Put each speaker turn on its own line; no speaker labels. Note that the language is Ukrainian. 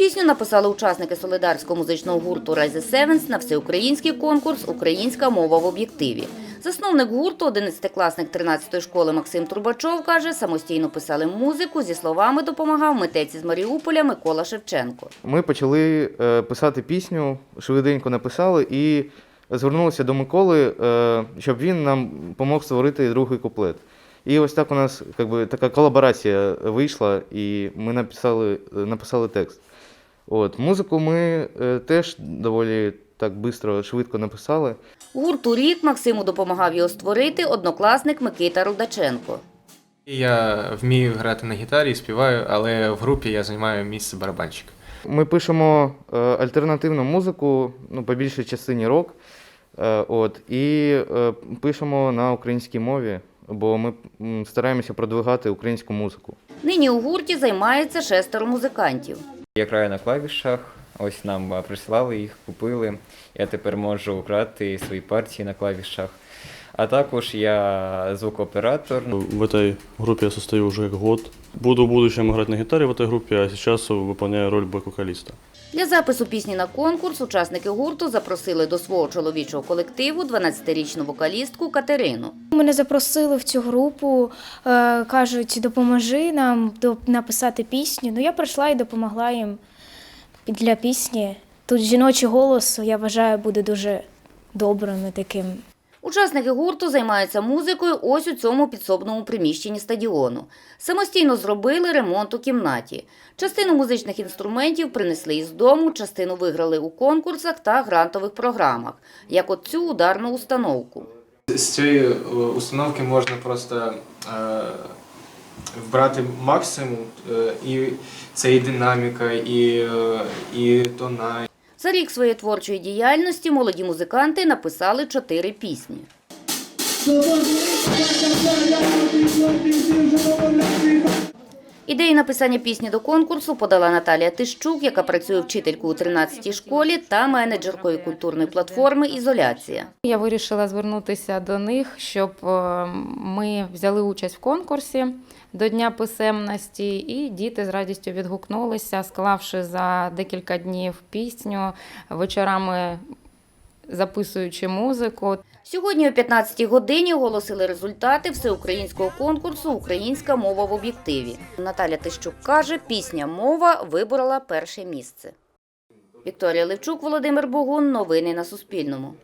Пісню написали учасники солидарського музичного гурту Rise Sevens на всеукраїнський конкурс Українська мова в об'єктиві. Засновник гурту, 11-класник 13-ї школи Максим Трубачов, каже, самостійно писали музику, зі словами допомагав митець із Маріуполя Микола Шевченко.
Ми почали е, писати пісню, швиденько написали і звернулися до Миколи, е, щоб він нам допомог створити другий куплет. І ось так у нас как би, така колаборація вийшла, і ми написали, написали текст. От, музику ми е, теж доволі так швидко, швидко написали.
Гурту рік Максиму допомагав його створити однокласник Микита Рудаченко.
Я вмію грати на гітарі, співаю, але в групі я займаю місце барабанщика.
Ми пишемо е, альтернативну музику, ну, по більшій частині рок. Е, от, і е, пишемо на українській мові, бо ми стараємося продвигати українську музику.
Нині у гурті займається шестеро музикантів.
Я граю на клавішах, ось нам а, прислали їх, купили. Я тепер можу грати свої партії на клавішах. А також я звукооператор.
В этой группе я состою уже год. Буду в будущем играть на гитаре в этой группе, а сейчас выполняю роль бэк-вокалиста.
Для запису пісні на конкурс учасники гурту запросили до свого чоловічого колективу 12-річну вокалістку Катерину.
Мене запросили в цю групу, е, кажуть, допоможи нам до- написати пісню. Ну я прийшла і допомогла їм для пісні. Тут жіночий голос, я вважаю, буде дуже добрим і таким.
Учасники гурту займаються музикою ось у цьому підсобному приміщенні стадіону. Самостійно зробили ремонт у кімнаті. Частину музичних інструментів принесли із дому, частину виграли у конкурсах та грантових програмах, як от цю ударну установку.
З цієї е, установки можна просто е, вбрати максимум, е, і це і динаміка, і, і тона,
За рік своєї творчої діяльності молоді музиканти написали чотири пісні. Ідею написання пісні до конкурсу подала Наталія Тищук, яка працює вчителькою у 13-й школі та менеджеркою культурної платформи Ізоляція.
Я вирішила звернутися до них, щоб е, ми взяли участь в конкурсі до Дня писемності, і діти з радістю відгукнулися, склавши за декілька днів пісню, вечорами записуючи музику.
Сьогодні о 15-й годині оголосили результати всеукраїнського конкурсу Українська мова в об'єктиві. Наталя Тищук каже, пісня Мова виборола перше місце. Вікторія Левчук, Володимир Богун. Новини на Суспільному.